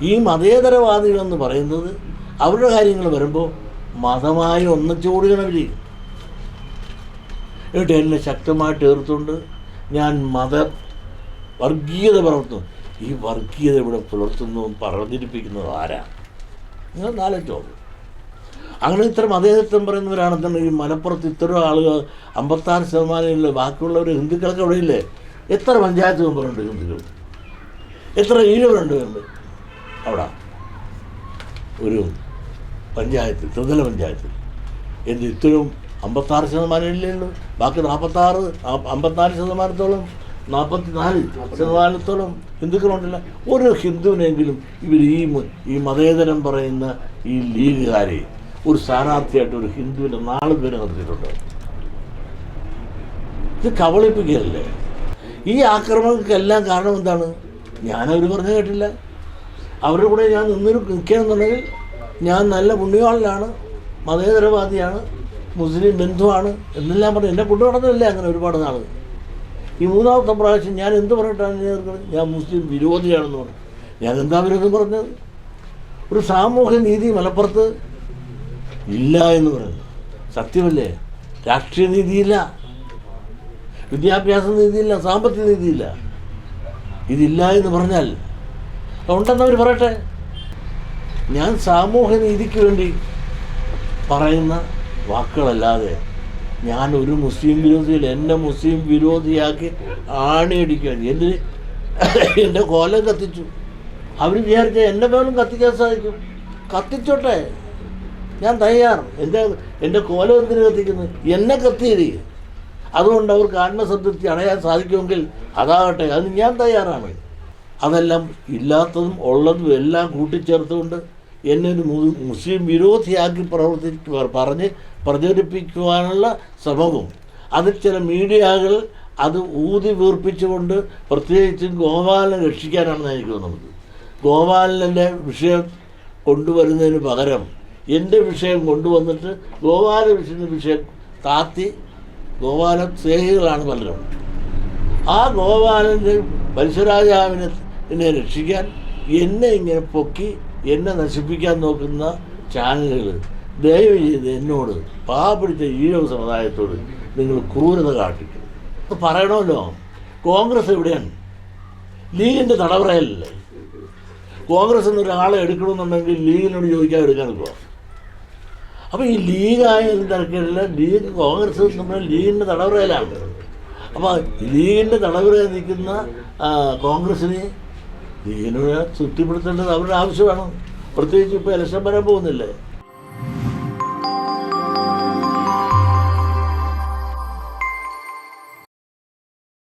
ഈ മതേതരവാദികളെന്ന് പറയുന്നത് അവരുടെ കാര്യങ്ങൾ വരുമ്പോൾ മതമായി ഒന്നിച്ചുകൂടുകണവർ എന്നിട്ട് എന്നെ ശക്തമായിട്ട് എതിർത്തുകൊണ്ട് ഞാൻ മത വർഗീയത പുലർത്തും ഈ വർഗീയത ഇവിടെ പുലർത്തുന്നു പറഞ്ഞിരിപ്പിക്കുന്നത് ആരാ? നിങ്ങൾ നാലോ അങ്ങനെ ഇത്ര മതേതത്വം പറയുന്നവരാണെന്നുണ്ടെങ്കിൽ മലപ്പുറത്ത് ഇത്ര ആളുകൾ അമ്പത്താറ് ശതമാനമില്ല ബാക്കിയുള്ളവർ ഹിന്ദുക്കളൊക്കെ അവിടെ ഇല്ലേ? എത്ര പഞ്ചായത്ത് മെമ്പറുണ്ട് ഹിന്ദുക്കൾ? എത്ര ഈഴവരുണ്ട് അവിടെ ഒരു പഞ്ചായത്തിൽ ത്രിതല പഞ്ചായത്തിൽ എന്ത് ഇത്രയും അമ്പത്താറ് ശതമാനം ഇല്ലല്ലോ ബാക്കി നാൽപ്പത്താറ് അമ്പത്തിനാല് ശതമാനത്തോളം നാൽപ്പത്തി നാല് ശതമാനത്തോളം ഹിന്ദുക്കളുണ്ടല്ല. ഒരു ഹിന്ദുവിനെങ്കിലും ഇവർ ഈ ഈ മതേതരം പറയുന്ന ഈ ലീഗുകാരെ ഒരു സ്ഥാനാർത്ഥിയായിട്ട് ഒരു ഹിന്ദുവിന്റെ നാളെ പേര് നിർത്തിയിട്ടുണ്ട് ഇത് കബളിപ്പിക്കുകയല്ലേ? ഈ ആക്രമണങ്ങൾക്കെല്ലാം കാരണം എന്താണ്? ഞാനവർ പറഞ്ഞു കേട്ടില്ല. അവരുടെ കൂടെ ഞാൻ നിന്നൊരു നിൽക്കുകയാണെന്നുണ്ടെങ്കിൽ ഞാൻ നല്ല പുണ്യവാളിലാണ് മതേതരവാദിയാണ് മുസ്ലിം ബന്ധുവാണ് എന്നെല്ലാം പറഞ്ഞു. എന്നെ കൊണ്ടു അങ്ങനെ ഒരുപാട് നാൾ ഈ മൂന്നാമത്തെ പ്രാവശ്യം ഞാൻ എന്ത് പറഞ്ഞിട്ടാണ് ഞാൻ മുസ്ലിം വിരോധിയാണെന്ന് പറഞ്ഞു. ഞാൻ എന്താ വിരോധം പറഞ്ഞത്? ഒരു സാമൂഹ്യ നീതി മലപ്പുറത്ത് ഇല്ല എന്ന് പറയുന്നത് സത്യമല്ലേ? രാഷ്ട്രീയ നീതിയില്ല. വിദ്യാഭ്യാസ നീതിയില്ല. സാമ്പത്തിക നീതിയില്ല. ഇതില്ല എന്ന് പറഞ്ഞാൽ ഉണ്ടെന്നവർ പറയട്ടെ. ഞാൻ സാമൂഹ്യനീതിക്ക് വേണ്ടി പറയുന്ന വാക്കുകളല്ലാതെ ഞാൻ ഒരു മുസ്ലിം വിരോധിയിൽ എന്നെ മുസ്ലിം വിരോധിയാക്കി ആണിയടിക്കുകയാണ് എന്തിന്? എന്റെ കോലം കത്തിച്ചു. അവർ വിചാരിച്ച എന്നെ പോലും കത്തിക്കാൻ സാധിക്കും. കത്തിച്ചോട്ടെ. ഞാൻ തയ്യാർ. എന്റെ എന്റെ കോലം എന്തിനു കത്തിക്കുന്നു എന്നെ കത്തിയത് അതുകൊണ്ട് അവർക്ക് ആത്മസംതൃപ്തി അണയാൻ സാധിക്കുമെങ്കിൽ അതാകട്ടെ. അതിന് ഞാൻ തയ്യാറാണ്. അതെല്ലാം ഇല്ലാത്തതും ഉള്ളതും എല്ലാം കൂട്ടിച്ചേർത്തുകൊണ്ട് എന്നെ ഒരു മുസ്ലിം വിരോധിയാക്കി പ്രവർത്തി പറഞ്ഞ് പ്രചരിപ്പിക്കുവാനുള്ള ശ്രമവും. അതിൽ ചില മീഡിയകൾ അത് ഊതി വീർപ്പിച്ചുകൊണ്ട് പ്രത്യേകിച്ചും ഗോപാലനെ രക്ഷിക്കാനാണെന്ന് എനിക്ക് തോന്നുന്നത്. ഗോപാലന്റെ വിഷയം കൊണ്ടുവരുന്നതിന് പകരം എന്റെ വിഷയം കൊണ്ടുവന്നിട്ട് ഗോപാല വിഷയ വിഷയം താത്തി ഗോപാല സ്നേഹികളാണ് പലരും. ആ ഗോപാലന്റെ പരശുരാജാവിനെ എന്നെ രക്ഷിക്കാൻ എന്നെ ഇങ്ങനെ പൊക്കി എന്നെ നശിപ്പിക്കാൻ നോക്കുന്ന ചാനലുകൾ ദയവ് ചെയ്ത് എന്നോട് പാവപ്പെടുത്തിയ ഈഴവ സമുദായത്തോട് നിങ്ങൾ ക്രൂരത കാട്ടിക്കും. പറയണമല്ലോ കോൺഗ്രസ് എവിടെയാണ്? ലീഗിന്റെ തടവറയല്ലേ? കോൺഗ്രസ് നിന്ന് ഒരാളെ എടുക്കണമെന്നുണ്ടെങ്കിൽ ലീഗിനോട് ചോദിക്കാൻ എടുക്കാൻ നിൽക്കുക അപ്പോൾ ഈ ലീഗായ തിരക്കില്ല ലീഗ് കോൺഗ്രസ് ലീഗിന്റെ തടവറയിലാണ്. അപ്പോൾ ലീഗിന്റെ തടവറയിൽ നിൽക്കുന്ന ആ, ലീഗിനെ തൃപ്തിപ്പെടുത്തേണ്ടത് അവരുടെ ആവശ്യമാണ്. പ്രത്യേകിച്ച് ഇപ്പോൾ ഇലക്ഷൻ വരാൻ പോകുന്നില്ലേ?